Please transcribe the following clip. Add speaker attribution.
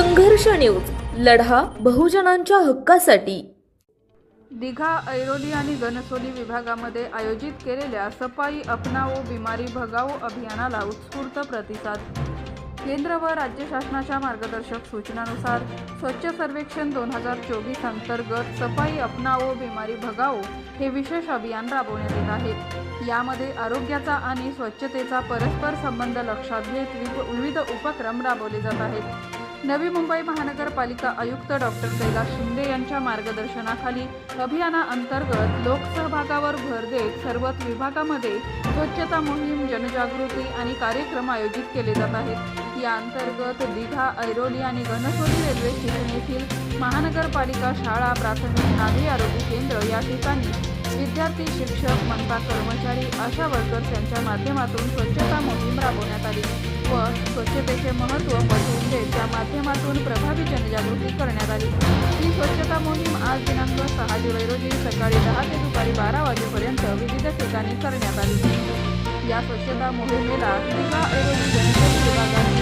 Speaker 1: संघर्ष न्यूज. लढा बहुजनांच्या हक्कासाठी.
Speaker 2: दिघा ऐरोली आणि घनसोली विभागामध्ये आयोजित केलेल्या सफाई अपनाओ बिमारी भगाओ अभियानाला उत्स्फूर्त प्रतिसाद. केंद्र व राज्य शासनाच्या मार्गदर्शक सूचनानुसार स्वच्छ सर्वेक्षण दोन हजार चोवीस अंतर्गत सफाई अपनाओ बिमारी भगाओ हे विशेष अभियान राबवण्यात येत आहे. यामध्ये आरोग्याचा आणि स्वच्छतेचा परस्पर संबंध लक्षात घेत विविध उपक्रम राबवले जात आहेत. नवी मुंबई महानगरपालिका आयुक्त डॉक्टर कैलास शिंदे यांच्या मार्गदर्शनाखाली अभियानाअंतर्गत लोकसहभागावर भर देत सर्वच विभागामध्ये स्वच्छता मोहीम जनजागृती आणि कार्यक्रम आयोजित केले जात आहेत. या अंतर्गत दिघा ऐरोली आणि घनसोली रेल्वे स्टेशन येथील महानगरपालिका शाळा प्राथमिक नागरी आरोग्य केंद्र या ठिकाणी विद्यार्थी शिक्षक मनपा कर्मचारी आशा वर्कर्स यांच्या माध्यमातून स्वच्छता मोहीम राबवण्यात आली व स्वच्छतेचे महत्त्व पटवून संस्थेच्या त्या माध्यमातून प्रभावी जनजागृती करण्यात आली. ही स्वच्छता मोहीम आज दिनांक सहा जुलै रोजी सकाळी दहा ते दुपारी बारा वाजेपर्यंत विविध ठिकाणी करण्यात आली. या स्वच्छता मोहिमेला विभागाने